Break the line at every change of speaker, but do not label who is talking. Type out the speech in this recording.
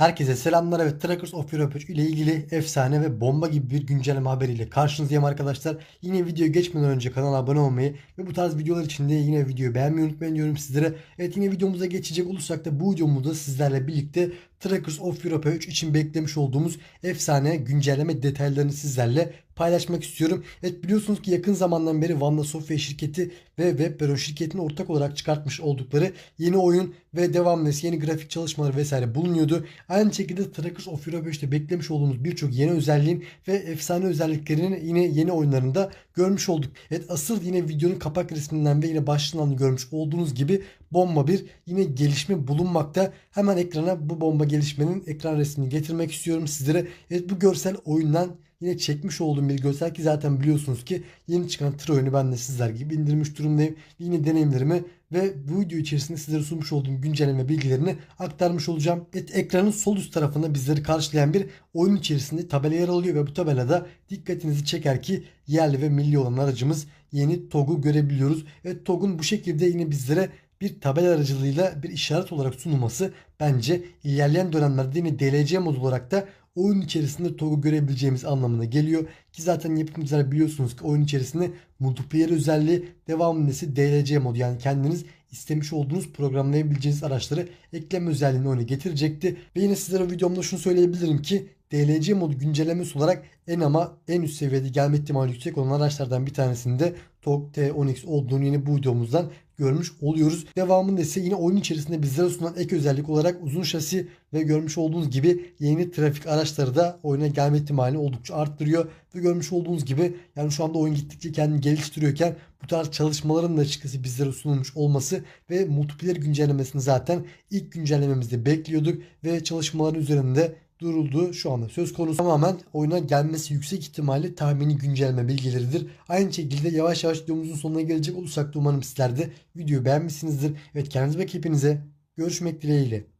Herkese selamlar. Evet Trackers of Europe 3 ile ilgili efsane ve bomba gibi bir güncelleme haberiyle karşınızdayım arkadaşlar. Yine videoya geçmeden önce kanala abone olmayı ve bu tarz videolar için de yine videoyu beğenmeyi unutmayın diyorum sizlere. Evet yine videomuza geçecek olursak da bu videomuzda sizlerle birlikte Trackers of Europe 3 için beklemiş olduğumuz efsane güncelleme detaylarını sizlerle paylaşmak istiyorum. Evet biliyorsunuz ki yakın zamandan beri Vanda Software şirketi ve Webero şirketinin ortak olarak çıkartmış oldukları yeni oyun ve devamlı yeni grafik çalışmaları vesaire bulunuyordu. Aynı şekilde Trackers of Europe 3'te beklemiş olduğumuz birçok yeni özelliğin ve efsane özelliklerini yine yeni oyunlarında görmüş olduk. Evet asıl yine videonun kapak resminden ve yine başlığından görmüş olduğunuz gibi bomba bir yine gelişme bulunmakta. Hemen ekrana bu bomba gelişmenin ekran resmini getirmek istiyorum sizlere. Evet bu görsel oyundan yine çekmiş olduğum bir görsel ki zaten biliyorsunuz ki yeni çıkan tır oyunu ben de sizler gibi indirmiş durumdayım. Yine deneyimlerimi ve bu video içerisinde sizlere sunmuş olduğum güncelleme bilgilerini aktarmış olacağım. Evet, ekranın sol üst tarafında bizleri karşılayan bir oyun içerisinde tabela yer alıyor ve bu tabelada dikkatinizi çeker ki yerli ve milli olan aracımız yeni TOG'u görebiliyoruz. Evet TOG'un bu şekilde yine bizlere bir tabela aracılığıyla bir işaret olarak sunulması bence ilerleyen dönemlerde yine DLC mod olarak da oyun içerisinde TOG'u görebileceğimiz anlamına geliyor. Ki zaten yapımcılar biliyorsunuz ki oyun içerisinde multiplayer özelliği devam nesi DLC modu yani kendiniz istemiş olduğunuz programlayabileceğiniz araçları ekleme özelliğini oyuna getirecekti. Ve yine sizlere videomda şunu söyleyebilirim ki DLC modu güncellemesi olarak en ama en üst seviyede gelme ihtimali yüksek olan araçlardan bir tanesinde TOG T10X olduğunu yine bu videomuzdan görmüş oluyoruz. Devamında ise yine oyun içerisinde bizlere sunulan ek özellik olarak uzun şasi ve görmüş olduğunuz gibi yeni trafik araçları da oyuna gelme ihtimalini oldukça arttırıyor. Ve görmüş olduğunuz gibi yani şu anda oyun gittikçe kendini geliştiriyorken bu tarz çalışmaların da açıkçası bizlere sunulmuş olması ve multiplayer güncellemesini zaten ilk güncellememizde bekliyorduk ve çalışmaların üzerinde duruldu şu anda söz konusu tamamen oyuna gelmesi yüksek ihtimalle tahmini güncelleme bilgileridir. Aynı şekilde yavaş yavaş videomuzun sonuna gelecek olursak da umarım sizler de videoyu beğenmişsinizdir. Evet kendinize bakın hepinize görüşmek dileğiyle.